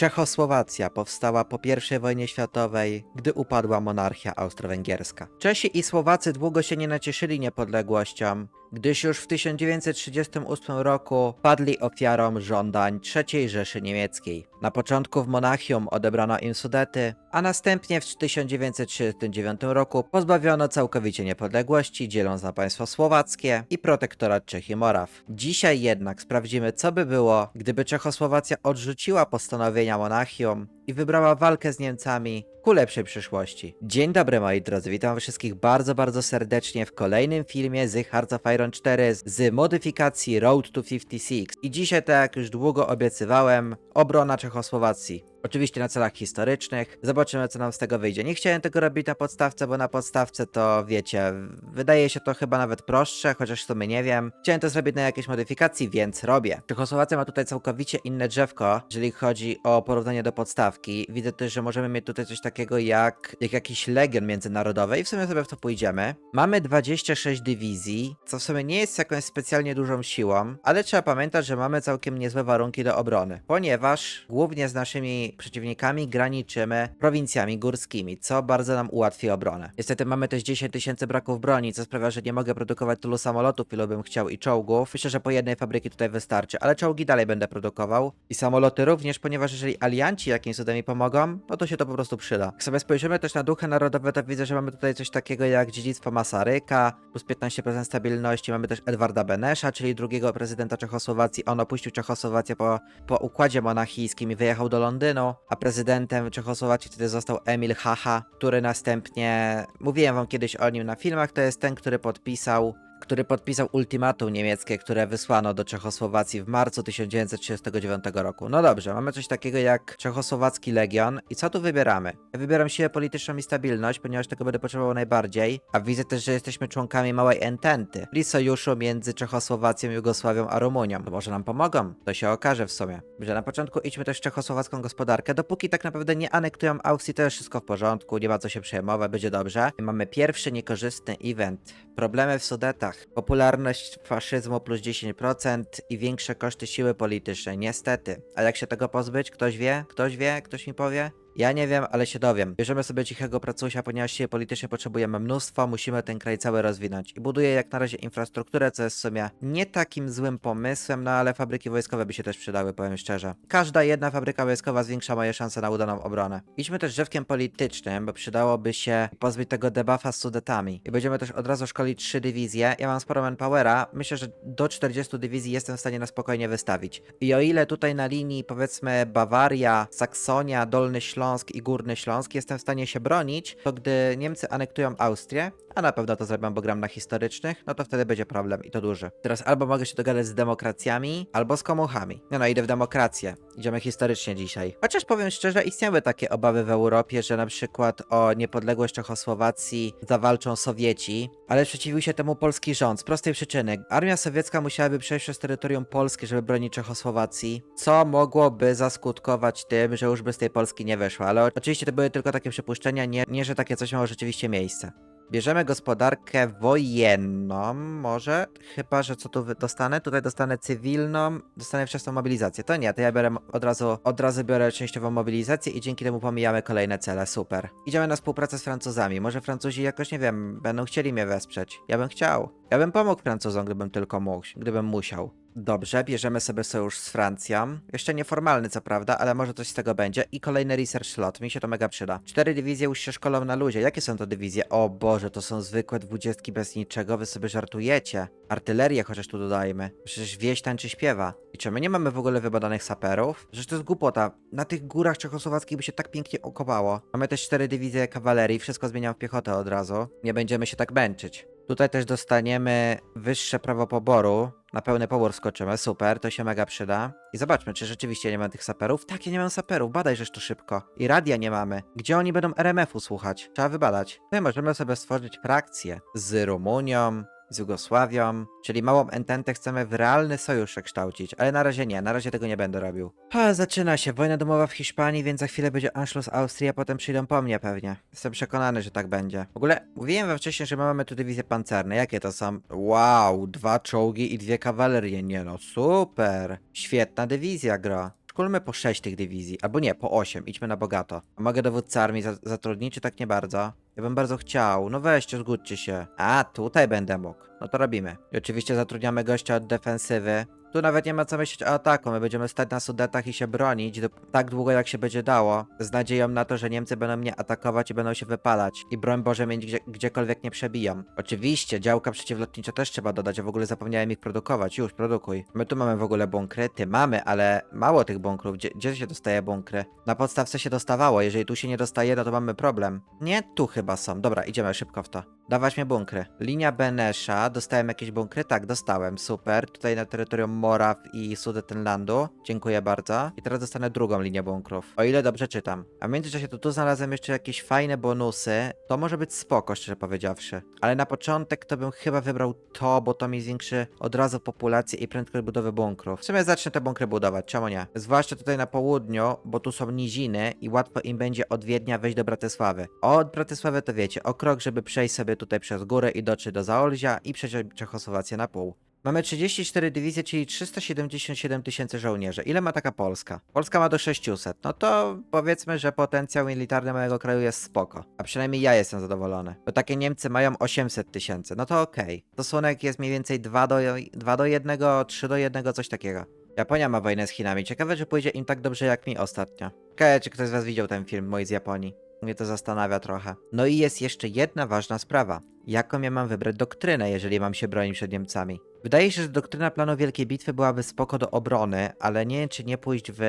Czechosłowacja powstała po I wojnie światowej, gdy upadła monarchia austro-węgierska. Czesi i Słowacy długo się nie nacieszyli niepodległością, gdyż już w 1938 roku padli ofiarą żądań III Rzeszy Niemieckiej. Na początku w Monachium odebrano im Sudety, a następnie w 1939 roku pozbawiono całkowicie niepodległości, dzieląc na państwo słowackie i protektorat Czech i Moraw. Dzisiaj jednak sprawdzimy, co by było, gdyby Czechosłowacja odrzuciła postanowienia Monachium i wybrała walkę z Niemcami ku lepszej przyszłości. Dzień dobry moi drodzy, witam wszystkich bardzo, bardzo serdecznie w kolejnym filmie z Hearts of Iron 4 z- modyfikacji Road to 56. I dzisiaj, tak jak już długo obiecywałem, obrona Czechosłowacji. Oczywiście na celach historycznych. Zobaczymy, co nam z tego wyjdzie. Nie chciałem tego robić na podstawce, bo na podstawce to wiecie, wydaje się to chyba nawet prostsze, chociaż w sumie nie wiem. Chciałem to zrobić na jakiejś modyfikacji, więc robię. Czechosłowacja ma tutaj całkowicie inne drzewko, jeżeli chodzi o porównanie do podstawki. Widzę też, że możemy mieć tutaj coś takiego jak, jak jakiś legion międzynarodowy i w sumie sobie w to pójdziemy. Mamy 26 dywizji, co w sumie nie jest jakąś specjalnie dużą siłą, ale trzeba pamiętać, że mamy całkiem niezłe warunki do obrony, ponieważ głównie z naszymi przeciwnikami graniczymy prowincjami górskimi, co bardzo nam ułatwi obronę. Niestety mamy też 10 tysięcy braków broni, co sprawia, że nie mogę produkować tylu samolotów, ilu bym chciał i czołgów. Myślę, że po jednej fabryki tutaj wystarczy, ale czołgi dalej będę produkował i samoloty również, ponieważ jeżeli alianci jakimś cudem mi pomogą, no to się to po prostu przyda. Jak sobie spojrzymy też na duchy narodowe, to widzę, że mamy tutaj coś takiego jak dziedzictwo Masaryka, plus 15% stabilności. Mamy też Edwarda Benesza, czyli drugiego prezydenta Czechosłowacji. On opuścił Czechosłowację po, po układzie monachijskim i wyjechał do Londynu, a prezydentem Czechosłowacji wtedy został Emil Hacha, który następnie, mówiłem wam kiedyś o nim na filmach, to jest ten, który podpisał który podpisał ultimatum niemieckie, które wysłano do Czechosłowacji w marcu 1939 roku. No dobrze, mamy coś takiego jak Czechosłowacki Legion. I co tu wybieramy? Ja wybieram siłę polityczną i stabilność, ponieważ tego będę potrzebował najbardziej. A widzę też, że jesteśmy członkami małej ententy, czyli sojuszu między Czechosłowacją, Jugosławią a Rumunią. To może nam pomogą, to się okaże w sumie. Że na początku idźmy też w czechosłowacką gospodarkę, dopóki tak naprawdę nie anektują Austrii, to jest wszystko w porządku, nie ma co się przejmować, będzie dobrze. Mamy pierwszy niekorzystny event. Problemy w Sudetach. Popularność faszyzmu plus 10% i większe koszty siły politycznej, niestety. A jak się tego pozbyć? Ktoś wie? Ktoś wie? Ktoś mi powie? Ja nie wiem, ale się dowiem. Bierzemy sobie cichego pracusia, ponieważ siły politycznej potrzebujemy mnóstwo, musimy ten kraj cały rozwinąć. I buduję jak na razie infrastrukturę, co jest w sumie nie takim złym pomysłem, no ale fabryki wojskowe by się też przydały, powiem szczerze. Każda jedna fabryka wojskowa zwiększa moje szanse na udaną obronę. Idźmy też drzewkiem politycznym, bo przydałoby się pozbyć tego debuffa z Sudetami. I będziemy też od razu szkolić trzy dywizje. Ja mam sporo manpowera, myślę, że do 40 dywizji jestem w stanie na spokojnie wystawić. I o ile tutaj na linii powiedzmy Bawaria, Saksonia, Dolny Śląsk i Górny Śląsk jestem w stanie się bronić, to gdy Niemcy anektują Austrię, a na pewno to zrobią, bo gram na historycznych, no to wtedy będzie problem i to duży. Teraz albo mogę się dogadać z demokracjami, albo z komuchami. No no, idę w demokrację. Idziemy historycznie dzisiaj. Chociaż powiem szczerze, istniały takie obawy w Europie, że na przykład o niepodległość Czechosłowacji zawalczą Sowieci, ale sprzeciwił się temu polski rząd z prostej przyczyny. Armia sowiecka musiałaby przejść przez terytorium Polski, żeby bronić Czechosłowacji, co mogłoby zaskutkować tym, że już by z tej Polski nie Ale oczywiście to były tylko takie przypuszczenia, nie, nie że takie coś miało rzeczywiście miejsce. Bierzemy gospodarkę wojenną, może? Chyba, że co tu dostanę? Tutaj dostanę cywilną, dostanę wczesną mobilizację. To nie, to ja biorę od razu, od razu biorę częściową mobilizację i dzięki temu pomijamy kolejne cele, super. Idziemy na współpracę z Francuzami. Może Francuzi jakoś, nie wiem, będą chcieli mnie wesprzeć. Ja bym chciał. Ja bym pomógł Francuzom, gdybym tylko mógł, gdybym musiał. Dobrze, bierzemy sobie sojusz z Francją. Jeszcze nieformalny, co prawda, ale może coś z tego będzie. I kolejny research slot, mi się to mega przyda. Cztery dywizje już się szkolą na luzie. Jakie są to dywizje? O Boże, to są zwykłe dwudziestki bez niczego, wy sobie żartujecie. Artylerię chociaż tu dodajmy. Przecież wieś tańczy śpiewa. I czy my nie mamy w ogóle wybadanych saperów? Przecież to jest głupota. Na tych górach czechosłowackich by się tak pięknie okopało. Mamy też cztery dywizje kawalerii, wszystko zmieniam w piechotę od razu. Nie będziemy się tak męczyć. Tutaj też dostaniemy wyższe prawo poboru. Na pełny pobór skoczymy, super, to się mega przyda. I zobaczmy, czy rzeczywiście nie ma tych saperów. Tak, ja nie mam saperów, badaj żeż to szybko. I radia nie mamy. Gdzie oni będą RMF-u słuchać? Trzeba wybadać. I możemy sobie stworzyć frakcję z Rumunią, z Jugosławią, czyli małą ententę chcemy w realny sojusz przekształcić, ale na razie nie, na razie tego nie będę robił. Ha, zaczyna się wojna domowa w Hiszpanii, więc za chwilę będzie Anschluss Austrii, a potem przyjdą po mnie pewnie. Jestem przekonany, że tak będzie. W ogóle mówiłem wam wcześniej, że my mamy tu dywizje pancerne. Jakie to są? Wow, dwa czołgi i dwie kawalerie. Nie no, super. Świetna dywizja gra. Szkulmy po 6 tych dywizji, albo nie, po 8, idźmy na bogato. Mogę dowódcę armii za zatrudnić, czy tak nie bardzo? Ja bym bardzo chciał, no weźcie, zgódźcie się. A, tutaj będę mógł. No to robimy. I oczywiście zatrudniamy gościa od defensywy. Tu nawet nie ma co myśleć o ataku, my będziemy stać na sudetach i się bronić tak długo jak się będzie dało, z nadzieją na to, że Niemcy będą mnie atakować i będą się wypalać i broń Boże mnie gdzie, gdziekolwiek nie przebiją. Oczywiście, działka przeciwlotnicza też trzeba dodać, ja w ogóle zapomniałem ich produkować, już produkuj. My tu mamy w ogóle bunkry, ty mamy, ale mało tych bunkrów, gdzie, gdzie się dostaje bunkry? Na podstawce się dostawało, jeżeli tu się nie dostaje, no to mamy problem. Nie, tu chyba są, dobra, idziemy szybko w to. Dawać mnie bunkry. Linia Benesza, dostałem jakieś bunkry? Tak, dostałem, super. Tutaj na terytorium Moraw i Sudetenlandu. Dziękuję bardzo. I teraz dostanę drugą linię bunkrów. O ile dobrze czytam. A w międzyczasie to tu znalazłem jeszcze jakieś fajne bonusy. To może być spoko, szczerze powiedziawszy. Ale na początek to bym chyba wybrał to, bo to mi zwiększy od razu populację i prędkość budowy bunkrów. W sumie zacznę te bunkry budować, czemu nie? Zwłaszcza tutaj na południu, bo tu są niziny i łatwo im będzie od Wiednia wejść do Bratysławy. Od Bratysławy to wiecie, o krok, żeby przejść sobie tutaj przez górę i dotrzeć do Zaolzia i przeciąć Czechosłowację na pół. Mamy 34 dywizje, czyli 377 tysięcy żołnierzy. Ile ma taka Polska? Polska ma do 600. No to powiedzmy, że potencjał militarny mojego kraju jest spoko. A przynajmniej ja jestem zadowolony. Bo takie Niemcy mają 800 tysięcy. No to okej. Stosunek jest mniej więcej 2 do, 2 do 1, 3 do 1, coś takiego. Japonia ma wojnę z Chinami. Ciekawe, że pójdzie im tak dobrze jak mi ostatnio. Ciekawe, czy ktoś z was widział ten film mój z Japonii. Mnie to zastanawia trochę. No i jest jeszcze jedna ważna sprawa. Jaką ja mam wybrać doktrynę, jeżeli mam się bronić przed Niemcami? Wydaje się, że doktryna planu Wielkiej Bitwy byłaby spoko do obrony, ale nie wiem, czy nie pójść w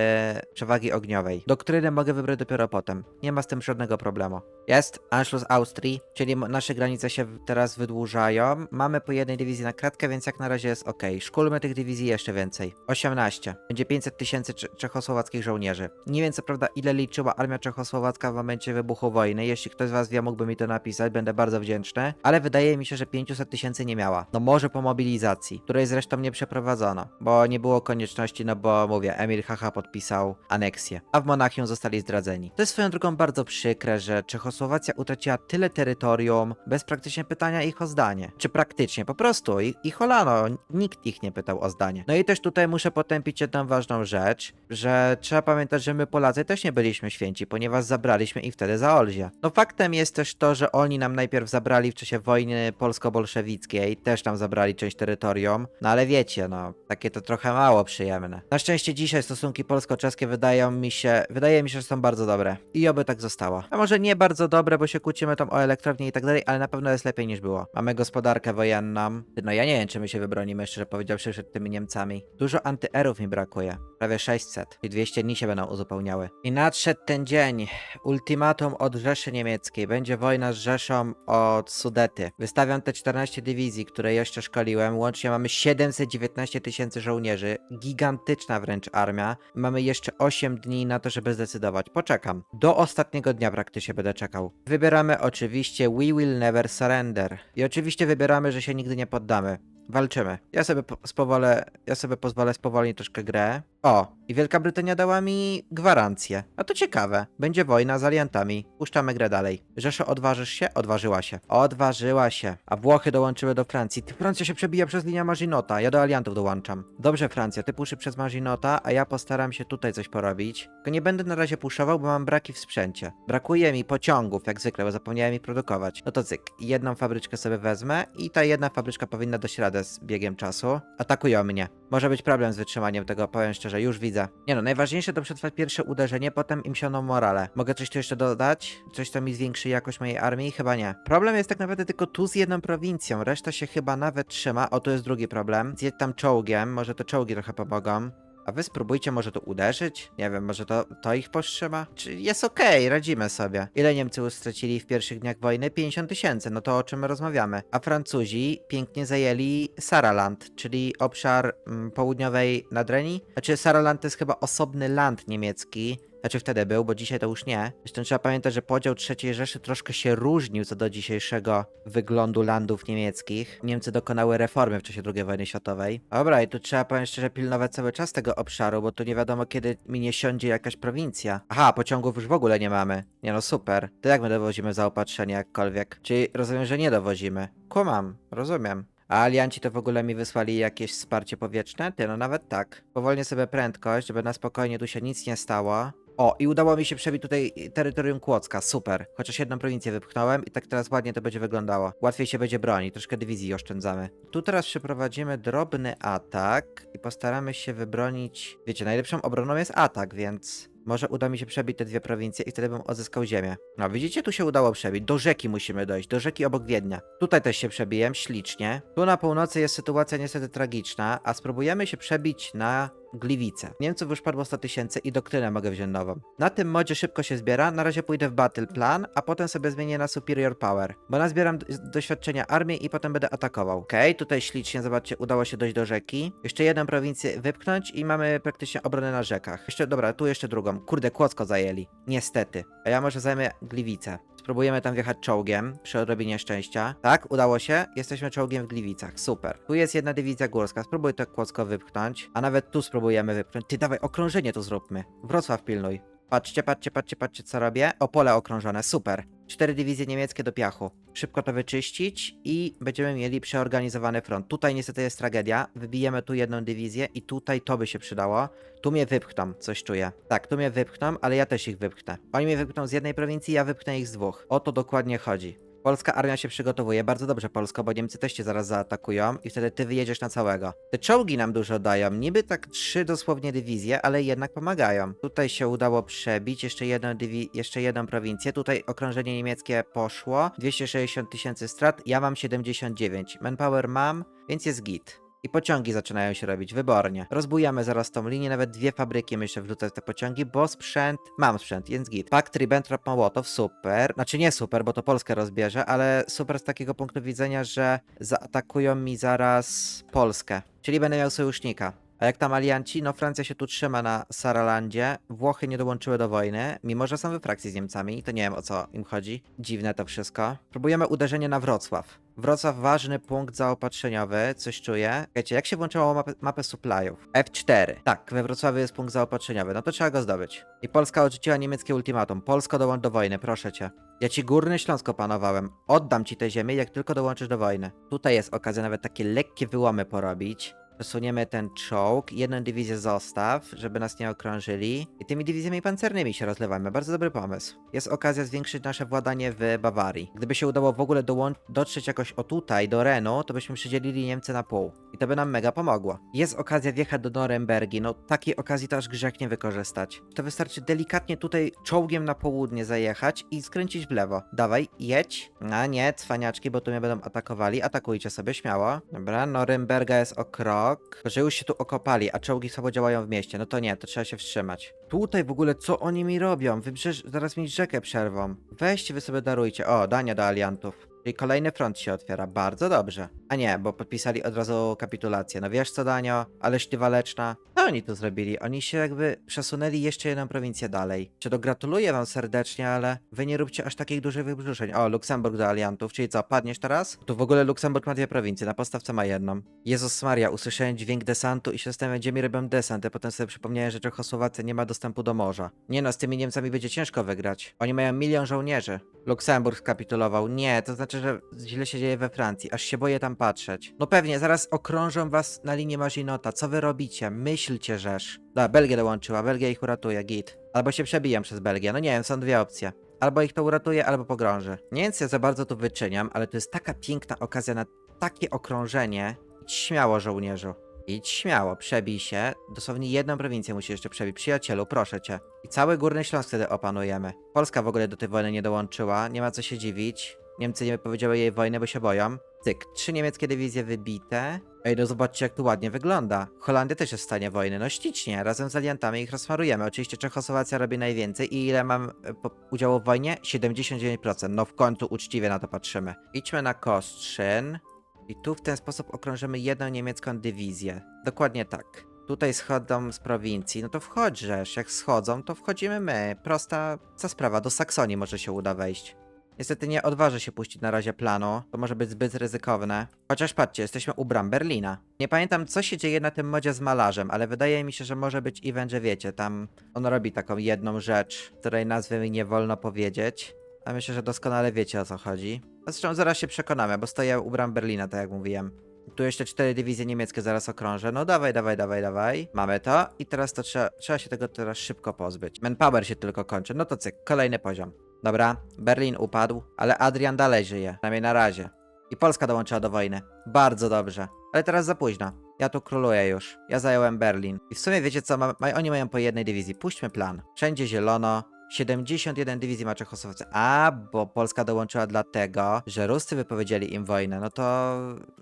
przewagi ogniowej. Doktrynę mogę wybrać dopiero potem. Nie ma z tym żadnego problemu. Jest Anschluss Austrii, czyli nasze granice się teraz wydłużają. Mamy po jednej dywizji na kratkę, więc jak na razie jest ok. Szkulmy tych dywizji jeszcze więcej. 18. Będzie 500 tysięcy cze- czechosłowackich żołnierzy. Nie wiem co prawda ile liczyła armia czechosłowacka w momencie wybuchu wojny. Jeśli ktoś z was wie, mógłby mi to napisać, będę bardzo wdzięczny. Ale wydaje mi się, że 500 tysięcy nie miała. No może po mobilizacji, której zresztą nie przeprowadzono, bo nie było konieczności, no bo mówię, Emil Hacha podpisał aneksję, a w Monachium zostali zdradzeni. To jest swoją drogą bardzo przykre, że Czechosłowacja utraciła tyle terytorium bez praktycznie pytania ich o zdanie. Czy praktycznie, po prostu ich, ich nikt ich nie pytał o zdanie. No i też tutaj muszę potępić jedną ważną rzecz, że trzeba pamiętać, że my Polacy też nie byliśmy święci, ponieważ zabraliśmy ich wtedy za Olzie. No faktem jest też to, że oni nam najpierw zabrali w czasie wojny polsko-bolszewickiej, też tam zabrali część terytorium, no ale wiecie, no, takie to trochę mało przyjemne. Na szczęście dzisiaj stosunki polsko-czeskie wydają mi się, wydaje mi się, że są bardzo dobre. I oby tak zostało. A może nie bardzo dobre, bo się kłócimy tam o elektrownię i tak dalej, ale na pewno jest lepiej niż było. Mamy gospodarkę wojenną. No ja nie wiem, czy my się wybronimy, szczerze powiedziawszy, przed tymi Niemcami. Dużo antyerów mi brakuje. Prawie 600. I 200 dni się będą uzupełniały. I nadszedł ten dzień. Ultimatum od Rzeszy Niemieckiej. Będzie wojna z Rzeszą od Wystawiam te 14 dywizji, które jeszcze szkoliłem. Łącznie mamy 719 tysięcy żołnierzy. Gigantyczna wręcz armia. Mamy jeszcze 8 dni na to, żeby zdecydować. Poczekam. Do ostatniego dnia praktycznie będę czekał. Wybieramy oczywiście We Will Never Surrender. I oczywiście wybieramy, że się nigdy nie poddamy. Walczymy. Ja sobie po- spowolę, ja sobie pozwolę spowolnić troszkę grę. O, i Wielka Brytania dała mi gwarancję. A to ciekawe. Będzie wojna z aliantami. Puszczamy grę dalej. Rzeszo, odważysz się? Odważyła się. Odważyła się. A Włochy dołączyły do Francji. Ty, Francja się przebija przez linię Marzinota. Ja do aliantów dołączam. Dobrze, Francja, ty puszy przez Marzinota, a ja postaram się tutaj coś porobić. Tylko nie będę na razie puszował, bo mam braki w sprzęcie. Brakuje mi pociągów, jak zwykle, bo zapomniałem ich produkować. No to cyk. Jedną fabryczkę sobie wezmę i ta jedna fabryczka powinna dać radę z biegiem czasu. Atakują mnie. Może być problem z wytrzymaniem tego, powiem szczerze, już widzę. Nie no, najważniejsze to przetrwać pierwsze uderzenie, potem im sioną morale. Mogę coś tu jeszcze dodać? Coś, co mi zwiększy jakość mojej armii? Chyba nie. Problem jest tak naprawdę tylko tu z jedną prowincją, reszta się chyba nawet trzyma. O, tu jest drugi problem. Zjedź tam czołgiem, może te czołgi trochę pomogą. A wy spróbujcie może tu uderzyć? Nie wiem, może to, to ich powstrzyma? Czy jest okej, radzimy sobie. Ile Niemcy stracili w pierwszych dniach wojny? 50 tysięcy, no to o czym my rozmawiamy. A Francuzi pięknie zajęli Saraland, czyli obszar mm, południowej Nadrenii. Znaczy Saraland to jest chyba osobny land niemiecki. Znaczy wtedy był, bo dzisiaj to już nie. Zresztą trzeba pamiętać, że podział III Rzeszy troszkę się różnił co do dzisiejszego wyglądu landów niemieckich. Niemcy dokonały reformy w czasie II wojny światowej. Dobra, i tu trzeba powiem szczerze pilnować cały czas tego obszaru, bo tu nie wiadomo kiedy mi nie siądzie jakaś prowincja. Aha, pociągów już w ogóle nie mamy. Nie no, super. To jak my dowozimy zaopatrzenie jakkolwiek? Czyli rozumiem, że nie dowozimy. Kumam, rozumiem. A alianci to w ogóle mi wysłali jakieś wsparcie powietrzne? Ty, no nawet tak. Powolnie sobie prędkość, żeby na spokojnie tu się nic nie stało. O, i udało mi się przebić tutaj terytorium Kłodzka, super. Chociaż jedną prowincję wypchnąłem i tak teraz ładnie to będzie wyglądało. Łatwiej się będzie bronić, troszkę dywizji oszczędzamy. Tu teraz przeprowadzimy drobny atak i postaramy się wybronić... Wiecie, najlepszą obroną jest atak, więc... Może uda mi się przebić te dwie prowincje i wtedy bym odzyskał ziemię. No widzicie, tu się udało przebić. Do rzeki musimy dojść, do rzeki obok Wiednia. Tutaj też się przebiłem, ślicznie. Tu na północy jest sytuacja niestety tragiczna, a spróbujemy się przebić na Gliwice. Niemców już padło 100 tysięcy i doktrynę mogę wziąć nową. Na tym modzie szybko się zbiera, na razie pójdę w Battle Plan, a potem sobie zmienię na Superior Power, bo nazbieram doświadczenia armii i potem będę atakował. Okej, tutaj ślicznie, zobaczcie, udało się dojść do rzeki. Jeszcze jedną prowincję wypchnąć i mamy praktycznie obronę na rzekach. Jeszcze, dobra, tu jeszcze drugą. Kurde, Kłodzko zajęli. Niestety. A ja może zajmę Gliwice. Spróbujemy tam wjechać czołgiem przy odrobinie szczęścia. Tak, udało się. Jesteśmy czołgiem w Gliwicach. Super. Tu jest jedna dywizja górska. Spróbuj to Kłodzko wypchnąć. A nawet tu spróbujemy wypchnąć. Ty dawaj, okrążenie tu zróbmy. Wrocław pilnuj. Patrzcie, patrzcie, patrzcie, patrzcie co robię. O, pole okrążone, super. Cztery dywizje niemieckie do piachu. Szybko to wyczyścić i będziemy mieli przeorganizowany front. Tutaj niestety jest tragedia. Wybijemy tu jedną dywizję i tutaj to by się przydało. Tu mnie wypchną, coś czuję. Tak, tu mnie wypchną, ale ja też ich wypchnę. Oni mnie wypchną z jednej prowincji, ja wypchnę ich z dwóch. O to dokładnie chodzi. Polska armia się przygotowuje, bardzo dobrze Polsko, bo Niemcy też cię zaraz zaatakują i wtedy ty wyjedziesz na całego. Te czołgi nam dużo dają, niby tak trzy dosłownie dywizje, ale jednak pomagają. Tutaj się udało przebić, jeszcze jedną, dywi- jeszcze jedną prowincję, tutaj okrążenie niemieckie poszło, 260 tysięcy strat, ja mam 79, manpower mam, więc jest git. I pociągi zaczynają się robić wybornie. Rozbujamy zaraz tą linię, nawet dwie fabryki myślę wrzucę w te pociągi, bo sprzęt, mam sprzęt, więc git. Fakt Ribbentrop Mołotow, super. Znaczy nie super, bo to Polskę rozbierze, ale super z takiego punktu widzenia, że zaatakują mi zaraz Polskę. Czyli będę miał sojusznika. A jak tam alianci? No Francja się tu trzyma na Saralandzie, Włochy nie dołączyły do wojny, mimo że są we frakcji z Niemcami, to nie wiem o co im chodzi. Dziwne to wszystko. Próbujemy uderzenie na Wrocław. Wrocław ważny punkt zaopatrzeniowy, coś czuję. Wiecie, jak się włączyło mapę, mapę supplyów? F4. Tak, we Wrocławiu jest punkt zaopatrzeniowy, no to trzeba go zdobyć. I Polska odrzuciła niemieckie ultimatum. Polsko dołącz do wojny, proszę cię. Ja ci Górny Śląsk opanowałem. Oddam ci tę ziemię, jak tylko dołączysz do wojny. Tutaj jest okazja nawet takie lekkie wyłomy porobić. Przesuniemy ten czołg, jedną dywizję zostaw, żeby nas nie okrążyli. I tymi dywizjami pancernymi się rozlewamy. Bardzo dobry pomysł. Jest okazja zwiększyć nasze władanie w Bawarii. Gdyby się udało w ogóle dotrzeć jakoś o tutaj, do Renu, to byśmy przydzielili Niemcy na pół. I to by nam mega pomogło. Jest okazja wjechać do Norymbergi. No takiej okazji to aż grzech nie wykorzystać. To wystarczy delikatnie tutaj czołgiem na południe zajechać i skręcić w lewo. Dawaj, jedź. A nie, cwaniaczki, bo tu mnie będą atakowali. Atakujcie sobie śmiało. Dobra, Norymberga jest o krok. Że już się tu okopali, a czołgi słabo działają w mieście. No to nie, to trzeba się wstrzymać. Tutaj w ogóle co oni mi robią? Wybrzeż... Zaraz mi rzekę przerwą. Weźcie wy sobie darujcie. O, dania do aliantów. Czyli kolejny front się otwiera. Bardzo dobrze. A nie, bo podpisali od razu kapitulację. No wiesz co, Danio? Ależ ty waleczna. Oni tu zrobili? Oni się jakby przesunęli jeszcze jedną prowincję dalej. Czy to gratuluję wam serdecznie, ale wy nie róbcie aż takich dużych wybrzuszeń. O, Luksemburg do aliantów, czyli co, padniesz teraz? Tu w ogóle Luksemburg ma dwie prowincje, na postawce ma jedną. Jezus Maria, usłyszałem dźwięk desantu i się zastanawiam, gdzie mi robią desant, a potem sobie przypomniałem, że Czechosłowacja nie ma dostępu do morza. Nie no, z tymi Niemcami będzie ciężko wygrać. Oni mają milion żołnierzy. Luksemburg skapitulował. Nie, to znaczy, że źle się dzieje we Francji, aż się boję tam patrzeć. No pewnie, zaraz okrążą was na linię Maginota. Co wy robicie? Myślcie, żeż. Da, Belgia dołączyła, Belgia ich uratuje, git. Albo się przebiją przez Belgię, no nie wiem, są dwie opcje. Albo ich to uratuje, albo pogrąży. Nie wiem, co ja za bardzo tu wyczyniam, ale to jest taka piękna okazja na takie okrążenie. Idź śmiało, żołnierzu. Idź śmiało, przebij się. Dosłownie jedną prowincję musisz jeszcze przebić. Przyjacielu, proszę cię. I cały Górny Śląsk wtedy opanujemy. Polska w ogóle do tej wojny nie dołączyła, nie ma co się dziwić. Niemcy nie wypowiedziały jej wojny, bo się boją. Cyk, trzy niemieckie dywizje wybite. Ej, no zobaczcie jak tu ładnie wygląda. Holandia też jest w stanie wojny, no ślicznie. Razem z aliantami ich rozsmarujemy. Oczywiście Czechosłowacja robi najwięcej i ile mam e, udziału w wojnie? 79%. No w końcu uczciwie na to patrzymy. Idźmy na Kostrzyn. I tu w ten sposób okrążymy jedną niemiecką dywizję. Dokładnie tak. Tutaj schodzą z prowincji, no to wchodźesz. Jak schodzą, to wchodzimy my. Prosta co sprawa, do Saksonii może się uda wejść. Niestety nie odważę się puścić na razie planu, to może być zbyt ryzykowne. Chociaż patrzcie, jesteśmy u bram Berlina. Nie pamiętam co się dzieje na tym modzie z malarzem, ale wydaje mi się, że może być event, że wiecie, tam on robi taką jedną rzecz, której nazwy mi nie wolno powiedzieć. A myślę, że doskonale wiecie o co chodzi. Zresztą zaraz się przekonamy, bo stoję u bram Berlina, tak jak mówiłem. Tu jeszcze cztery dywizje niemieckie zaraz okrążę. No dawaj, dawaj, dawaj, dawaj. Mamy to i teraz to trzeba, trzeba się tego teraz szybko pozbyć. Manpower się tylko kończy. No to cyk, kolejny poziom. Dobra, Berlin upadł, ale Adrian dalej żyje. Przynajmniej na razie. I Polska dołączyła do wojny. Bardzo dobrze. Ale teraz za późno. Ja tu króluję już. Ja zająłem Berlin. I w sumie wiecie co, ma, ma, oni mają po jednej dywizji. Puśćmy plan. Wszędzie zielono. 71 dywizji ma Czechosłowacja. A, bo Polska dołączyła dlatego, że Ruscy wypowiedzieli im wojnę. No to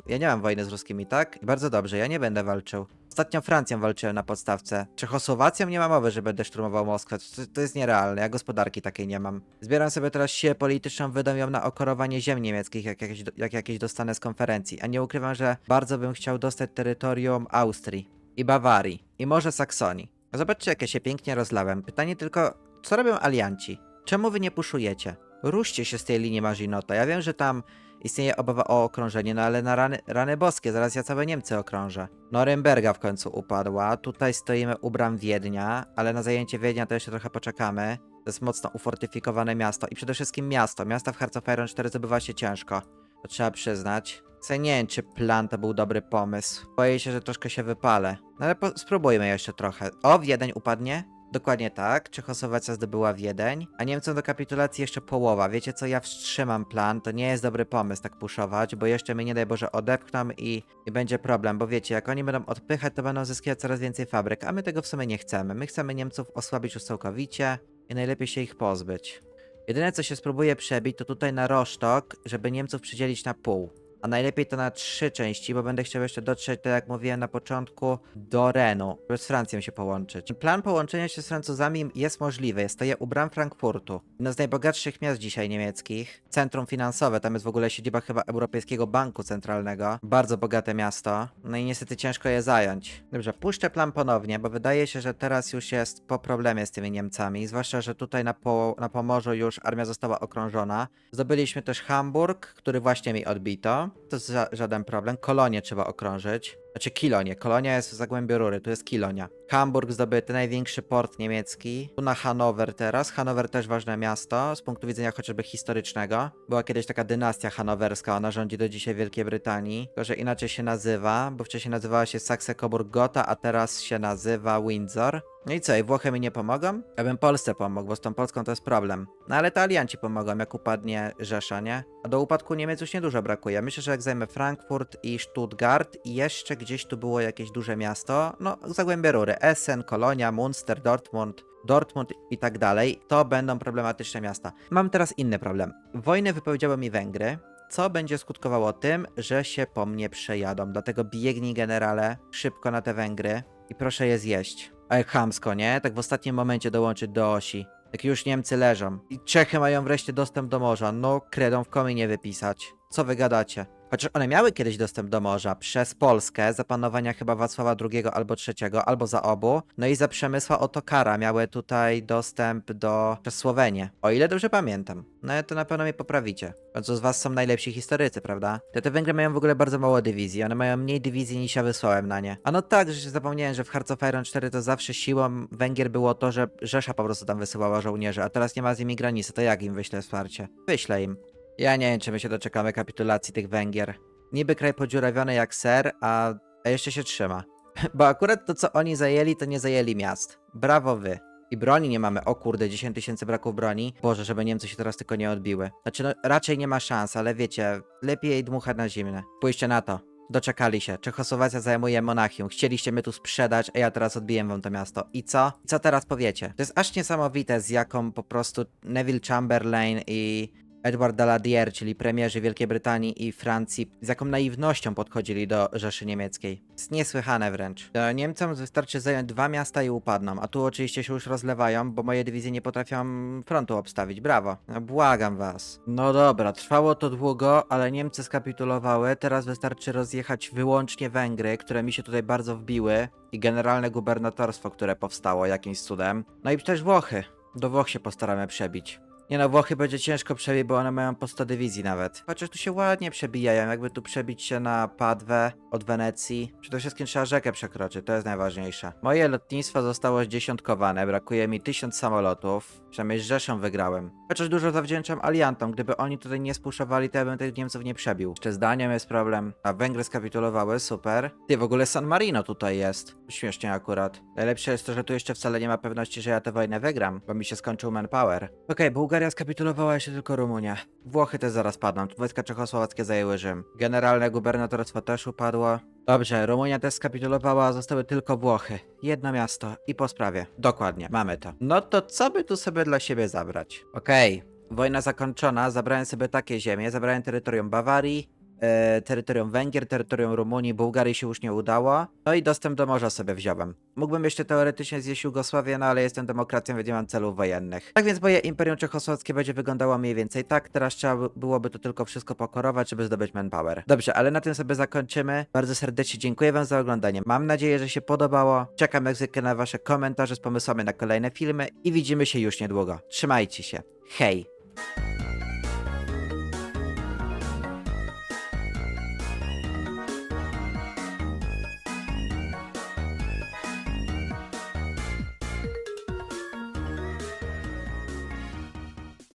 ja nie mam wojny z Ruskimi, tak? I bardzo dobrze, ja nie będę walczył. Ostatnio Francją walczyłem na podstawce. Czechosłowacją nie ma mowy, że będę szturmował Moskwę. To, to jest nierealne, ja gospodarki takiej nie mam. Zbieram sobie teraz siłę polityczną, wydam ją na okorowanie ziem niemieckich, jak jakieś, jak jakieś dostanę z konferencji. A nie ukrywam, że bardzo bym chciał dostać terytorium Austrii i Bawarii i może Saksonii. Zobaczcie, jak ja się pięknie rozlałem. Pytanie tylko, co robią alianci? Czemu wy nie puszujecie? Ruszcie się z tej linii Maginota. Ja wiem, że tam istnieje obawa o okrążenie, no ale na rany, rany boskie, zaraz ja całe Niemcy okrążę. Norymberga w końcu upadła, tutaj stoimy u bram Wiednia, ale na zajęcie Wiednia to jeszcze trochę poczekamy. To jest mocno ufortyfikowane miasto i przede wszystkim miasto. Miasta w Hearts of Iron 4 zdobywa się ciężko. To trzeba przyznać. Co nie wiem, czy plan to był dobry pomysł. Boję się, że troszkę się wypalę. No ale spróbujmy jeszcze trochę. O, Wiedeń upadnie? Dokładnie tak. Czechosłowacja zdobyła Wiedeń, a Niemcom do kapitulacji jeszcze połowa. Wiecie co, ja wstrzymam plan, to nie jest dobry pomysł tak puszować, bo jeszcze mnie nie daj Boże odepchną i, i będzie problem, bo wiecie, jak oni będą odpychać, to będą zyskiwać coraz więcej fabryk, a my tego w sumie nie chcemy. My chcemy Niemców osłabić już całkowicie i najlepiej się ich pozbyć. Jedyne co się spróbuje przebić, to tutaj na Rosztok, żeby Niemców przydzielić na pół. A najlepiej to na trzy części, bo będę chciał jeszcze dotrzeć, tak jak mówiłem na początku, do Renu, żeby z Francją się połączyć. Plan połączenia się z Francuzami jest możliwy. Jest to je u bram Frankfurtu. Jedno z najbogatszych miast dzisiaj niemieckich. Centrum finansowe, tam jest w ogóle siedziba chyba Europejskiego Banku Centralnego. Bardzo bogate miasto. No i niestety ciężko je zająć. Dobrze, puszczę plan ponownie, bo wydaje się, że teraz już jest po problemie z tymi Niemcami. Zwłaszcza, że tutaj na, po, na Pomorzu już armia została okrążona. Zdobyliśmy też Hamburg, który właśnie mi odbito. To jest ża- żaden problem. Kolonię trzeba okrążyć. Znaczy Kilonie. Kolonia jest w Zagłębiu Rury, tu jest Kilonia. Hamburg zdobyty, największy port niemiecki. Tu na Hanower teraz. Hanower też ważne miasto, z punktu widzenia chociażby historycznego. Była kiedyś taka dynastia hanowerska, ona rządzi do dzisiaj Wielkiej Brytanii. Tylko, że inaczej się nazywa, bo wcześniej nazywała się Saxe-Coburg-Gotha, a teraz się nazywa Windsor. No i co, i Włochy mi nie pomogą? Ja bym Polsce pomógł, bo z tą Polską to jest problem. No ale to alianci pomogą, jak upadnie Rzesza, nie? A do upadku Niemiec już niedużo brakuje. Myślę, że jak zajmę Frankfurt i Stuttgart i jeszcze gdzieś tu było jakieś duże miasto, no Zagłębie Rury, Essen, Kolonia, Munster, Dortmund, Dortmund i tak dalej, to będą problematyczne miasta. Mam teraz inny problem. Wojnę wypowiedziały mi Węgry, co będzie skutkowało tym, że się po mnie przejadą. Dlatego biegnij generale szybko na te Węgry i proszę je zjeść. A jak chamsko, nie? Tak w ostatnim momencie dołączyć do osi. Jak już Niemcy leżą. I Czechy mają wreszcie dostęp do morza. No, kredą w kominie wypisać. Co wy gadacie? Chociaż one miały kiedyś dostęp do morza przez Polskę, za panowania chyba Wacława II albo III, albo za obu. No i za Przemysła Otokara miały tutaj dostęp do przez Słowenię. O ile dobrze pamiętam. No to na pewno mnie poprawicie. Końcu z was są najlepsi historycy, prawda? Te, te Węgry mają w ogóle bardzo mało dywizji. One mają mniej dywizji niż ja wysłałem na nie. A no tak, że się zapomniałem, że w Hearts of Iron 4 to zawsze siłą Węgier było to, że Rzesza po prostu tam wysyłała żołnierzy, a teraz nie ma z nimi granicy, to jak im wyślę wsparcie? Wyślę im. Ja nie wiem, czy my się doczekamy kapitulacji tych Węgier. Niby kraj podziurawiony jak ser, a, jeszcze się trzyma. Bo akurat to, co oni zajęli, to nie zajęli miast. Brawo wy. I broni nie mamy. O kurde, 10 tysięcy braków broni. Boże, żeby Niemcy się teraz tylko nie odbiły. Znaczy, no, raczej nie ma szans, ale wiecie, lepiej dmuchać na zimne. Pójście na to. Doczekali się. Czechosłowacja zajmuje Monachium. Chcieliście mnie tu sprzedać, a ja teraz odbiję wam to miasto. I co? I co teraz powiecie? To jest aż niesamowite, z jaką po prostu Neville Chamberlain i Edward Daladier, czyli premierzy Wielkiej Brytanii i Francji, z jaką naiwnością podchodzili do Rzeszy Niemieckiej. Jest niesłychane wręcz. E, Niemcom wystarczy zająć dwa miasta i upadną, a tu oczywiście się już rozlewają, bo moje dywizje nie potrafią frontu obstawić. Brawo. No, błagam was. No dobra, trwało to długo, ale Niemcy skapitulowały. Teraz wystarczy rozjechać wyłącznie Węgry, które mi się tutaj bardzo wbiły i generalne gubernatorstwo, które powstało jakimś cudem. No i też Włochy. Do Włoch się postaramy przebić. Nie no, Włochy będzie ciężko przebić, bo one mają po 100 dywizji nawet. Chociaż tu się ładnie przebijają, jakby tu przebić się na Padwę od Wenecji. Przede wszystkim trzeba rzekę przekroczyć, to jest najważniejsze. Moje lotnictwo zostało zdziesiątkowane, brakuje mi 1000 samolotów. Przynajmniej z Rzeszą wygrałem. Chociaż dużo zawdzięczam aliantom. Gdyby oni tutaj nie spuszowali, to ja bym tych Niemców nie przebił. Jeszcze z Danią jest problem. A Węgry skapitulowały, super. Ty, w ogóle San Marino tutaj jest. Śmiesznie akurat. Najlepsze jest to, że tu jeszcze wcale nie ma pewności, że ja tę wojnę wygram, bo mi się skończył manpower. Okej, Bułgaria skapitulowała jeszcze tylko Rumunia. Włochy też zaraz padną. Wojska czechosłowackie zajęły Rzym. Generalne gubernatorstwo też upadło. Dobrze, Rumunia też skapitulowała, zostały tylko Włochy. Jedno miasto i po sprawie. Dokładnie, mamy to. No to co by tu sobie dla siebie zabrać? Okej, wojna zakończona, zabrałem sobie takie ziemie, zabrałem terytorium Bawarii, e, terytorium Węgier, terytorium Rumunii, Bułgarii się już nie udało, no i dostęp do morza sobie wziąłem. Mógłbym jeszcze teoretycznie zjeść Jugosławię, no ale jestem demokracją, więc nie mam celów wojennych. Tak więc moje Imperium Czechosłowackie będzie wyglądało mniej więcej tak, teraz trzeba by- byłoby to tylko wszystko pokorować, żeby zdobyć manpower. Dobrze, ale na tym sobie zakończymy. Bardzo serdecznie dziękuję wam za oglądanie. Mam nadzieję, że się podobało. Czekam jak zwykle na wasze komentarze z pomysłami na kolejne filmy i widzimy się już niedługo. Trzymajcie się. Hej!